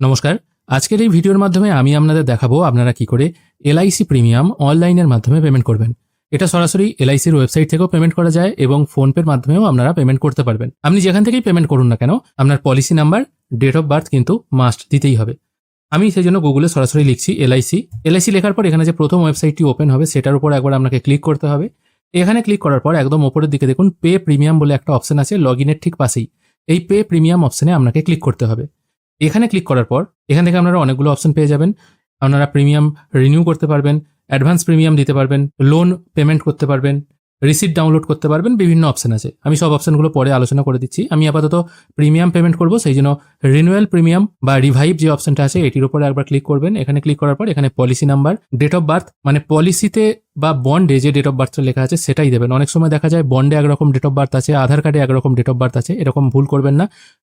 নমস্কার। আজকের এই ভিডিওর মাধ্যমে আমি আপনাদের দেখাবো আপনারা কি করে এলআইসি প্রিমিয়াম অনলাইনের মাধ্যমে পেমেন্ট করবেন। এটা সরাসরি এলআইসির ওয়েবসাইট থেকেও পেমেন্ট করা যায় এবং ফোনপের মাধ্যমেও আপনারা পেমেন্ট করতে পারবেন। আপনি যেখান থেকেই পেমেন্ট করুন না কেন, আপনার policy number, date of birth কিন্তু মাস্ট দিতেই হবে। আমি সেই জন্য গুগলে সরাসরি লিখছি এলআইসি। এলআইসি লেখার পর এখানে যে প্রথম ওয়েবসাইটটি ওপেন হবে সেটার উপর একবার আপনাকে ক্লিক করতে হবে। এখানে ক্লিক করার পর একদম ওপরের দিকে দেখুন পে প্রিমিয়াম বলে একটা অপশন আছে, লগ ঠিক পাশেই। এই পে প্রিমিয়াম অপশনে আপনাকে ক্লিক করতে হবে। এখানে ক্লিক করার পর, এখান থেকে আপনারা অনেকগুলো অপশন পেয়ে যাবেন। আপনারা প্রিমিয়াম রিনিউ করতে পারবেন অ্যাডভান্স প্রিমিয়াম দিতে পারবেন লোন পেমেন্ট করতে পারবেন রিসিট ডাউনলোড করতে পারবেন, বিভিন্ন অপশন আছে। আমি সব অপশনগুলো পরে আলোচনা করে দিচ্ছি। আমি আপাতত প্রিমিয়াম পেমেন্ট করব, সেই জন্য রিনুয়াল প্রিমিয়াম বা রিভাইভ যে অপশনটা আছে, এটির উপরে একবার ক্লিক করবেন। এখানে ক্লিক করার পর, এখানে policy number date of birth মানে পলিসিতে বা বন্ডে যে ডেট অফ বার্থটা লেখা আছে, সেটাই দেবেন। অনেক সময় দেখা যায় বন্ডে একরকম ডেট অফ বার্থ আছে, আধার কার্ডে একরকম ডেট অফ বার্থ আছে, এরকম ভুল করবেন না।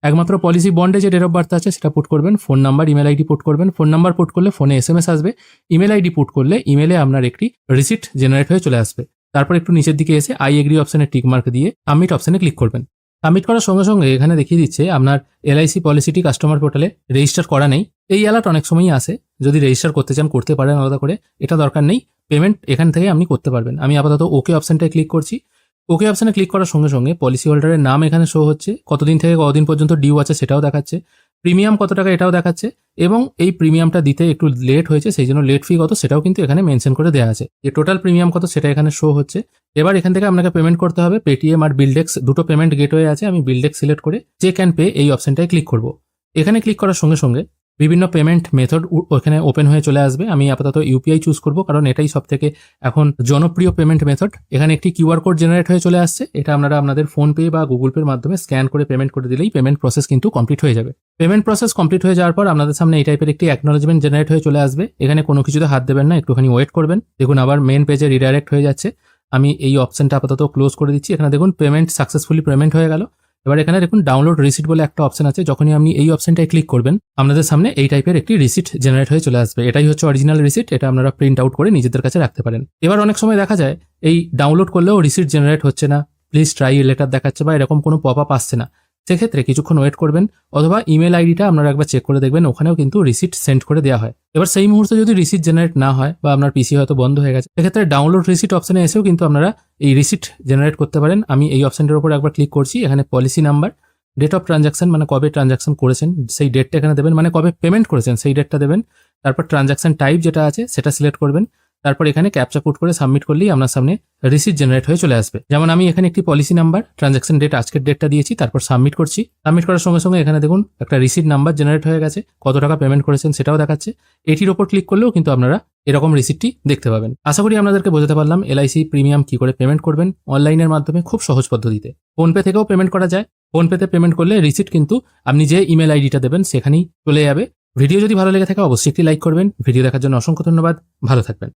একমাত্র পলিসি বন্ডে যে ডেট অফ বার্থ আছে, সেটা পুট করবেন phone number email ID put করবেন। ফোন নাম্বার পুট করলে ফোনে এস এম এস আসবে ইমেল আইডি পুট করলে ইমেলে আপনার একটি রিসিট জেনারেট হয়ে চলে আসবে। তারপর একটু নিচের দিকে এসে আই এগ্রি অপশনে টিক মার্ক দিয়ে সাবমিট অপশনে ক্লিক করবেন। সাবমিট করার সঙ্গে সঙ্গে এখানে দেখিয়ে দিচ্ছে, আপনার এলআইসি পলিসিটি কাস্টমার পোর্টালে রেজিস্টার করা নেই। এই অ্যালার্ট অনেক সময়ই আসে। যদি রেজিস্টার করতে চান, করতে পারেন আলাদা করে, এটা দরকার নেই। পেমেন্ট এখান থেকে আপনি করতে পারবেন। আমি আপাতত ওকে অপশানটায় ক্লিক করছি। ওকে অপশানে ক্লিক করার সঙ্গে সঙ্গে পলিসি হোল্ডারের নাম এখানে শো হচ্ছে। কতদিন থেকে কতদিন পর্যন্ত ডিউ আছে সেটাও দেখাচ্ছে। প্রিমিয়াম কত টাকা এটাও দেখাচ্ছে। এবং এই প্রিমিয়ামটা দিতে একটু লেট হয়েছে, সেই জন্য লেট ফি কত সেটাও কিন্তু এখানে মেনশন করে দেওয়া আছে। যে টোটাল প্রিমিয়াম কত সেটা এখানে শো হচ্ছে। এবার এখান থেকে আপনাকে পেমেন্ট করতে হবে। পেটিএম আর বিলডেক্স দুটো পেমেন্ট গেটওয়ে আছে। আমি বিলডেক্স সিলেক্ট করে চেক অ্যান্ড পে এই অপশনটায় ক্লিক করব। এখানে ক্লিক করার সঙ্গে সঙ্গে বিভিন্ন পেমেন্ট মেথড ওখানে ওপেন হয়ে চলে আসবে। আমি আপাতত ইউপিআই চুজ করব, কারণ এটাই সব থেকে এখন জনপ্রিয় পেমেন্ট মেথড এখানে একটি কিউআর কোড জেনারেট হয়ে চলে আসছে। এটা আপনারা আপনাদের ফোনপে বা গুগল পের মাধ্যমে স্ক্যান করে পেমেন্ট করে দিলেই পেমেন্ট প্রসেস কিন্তু কমপ্লিট হয়ে যাবে। পেমেন্ট প্রসেস কমপ্লিট হয়ে যাওয়ার পর আপনাদের সামনে এই টাইপের একটি অ্যাকনোলজমেন্ট জেনারেট হয়ে চলে আসবে। এখানে কোনো কিছুতে হাত দেবেন না, একটুখানি ওয়েট করবেন। দেখুন, আবার মেন পেজে রিডাইরেক্ট হয়ে যাচ্ছে। আমি এই অপশনটা আপাতত ক্লোজ করে দিচ্ছি। এখানে দেখুন পেমেন্ট সাকসেসফুলি পেমেন্ট হয়ে গেল। এবার এখানে দেখুন ডাউনলোড রিসিট বলে একটা অপশন আছে, যখনই আপনি এই অপশনটায় ক্লিক করবেন আপনাদের সামনে এই টাইপের একটি রিসিট জেনারেট হয়ে চলে আসবে। এটাই হচ্ছে অরিজিনাল রিসিট এটা আপনারা প্রিন্ট আউট করে নিজেদের কাছে রাখতে পারেন। এবার অনেক সময় দেখা যায়, এই ডাউনলোড করলেও রিসিট জেনারেট হচ্ছে না। প্লিজ ট্রাই লেটার দেখাচ্ছে বা এরকম কোনো পপ আপ আসছে না। সেক্ষেত্রে কিছুক্ষণ ওয়েট করবেন অথবা ইমেল আইডিটা আপনারা একবার চেক করে দেখবেন, ওখানেও কিন্তু রিসিট সেন্ড করে দেওয়া হয়। এবার সেই মুহূর্তে যদি রিসিট জেনারেট না হয় বা আপনার পিসি হয়তো বন্ধ হয়ে গেছে, সেক্ষেত্রে ডাউনলোড রিসিট অপশনে এসেও কিন্তু আপনারা এই রিসিট জেনারেট করতে পারেন। আমি এই অপশনটার উপর একবার ক্লিক করছি, এখানে policy number date of transaction মানে কবে ট্রানজাকশন করেছেন, সেই ডেটটা এখানে দেবেন মানে কবে পেমেন্ট করেছেন, সেই ডেটটা দেবেন। তারপর ট্রানজাকশন টাইপ যেটা আছে, সেটা সিলেক্ট করবেন। তারপর এখানে ক্যাপচা পুট করে সাবমিট করলেই আপনার সামনে রিসিট জেনারেট হয়ে চলে আসবে। যেমন আমি এখানে একটি পলিসি নাম্বার ট্রানজাকশন ডেট আজকের ডেটটা দিয়েছি, তারপর সাবমিট করছি। সাবমিট করার সঙ্গে সঙ্গে এখানে দেখুন একটা রিসিট নাম্বার জেনারেট হয়ে গেছে, কত টাকা পেমেন্ট করেছেন সেটাও দেখাচ্ছে। এটির ওপর ক্লিক করলেও কিন্তু আপনারা এরকম রিসিটটি দেখতে পাবেন। আশা করি আপনাদেরকে বোঝাতে পারলাম এলআইসি প্রিমিয়াম কি করে পেমেন্ট করবেন অনলাইনের মাধ্যমে খুব সহজ পদ্ধতিতে। ফোনপে থেকেও পেমেন্ট করা যায়। ফোনপেতে পেমেন্ট করলে রিসিট কিন্তু আপনি যে ইমেল আইডিটা দেবেন সেখানেই চলে যাবে। ভিডিও যদি ভালো লেগে থাকে অবশ্যই একটি লাইক করবেন। ভিডিও দেখার জন্য অসংখ্য ধন্যবাদ। ভালো থাকবেন।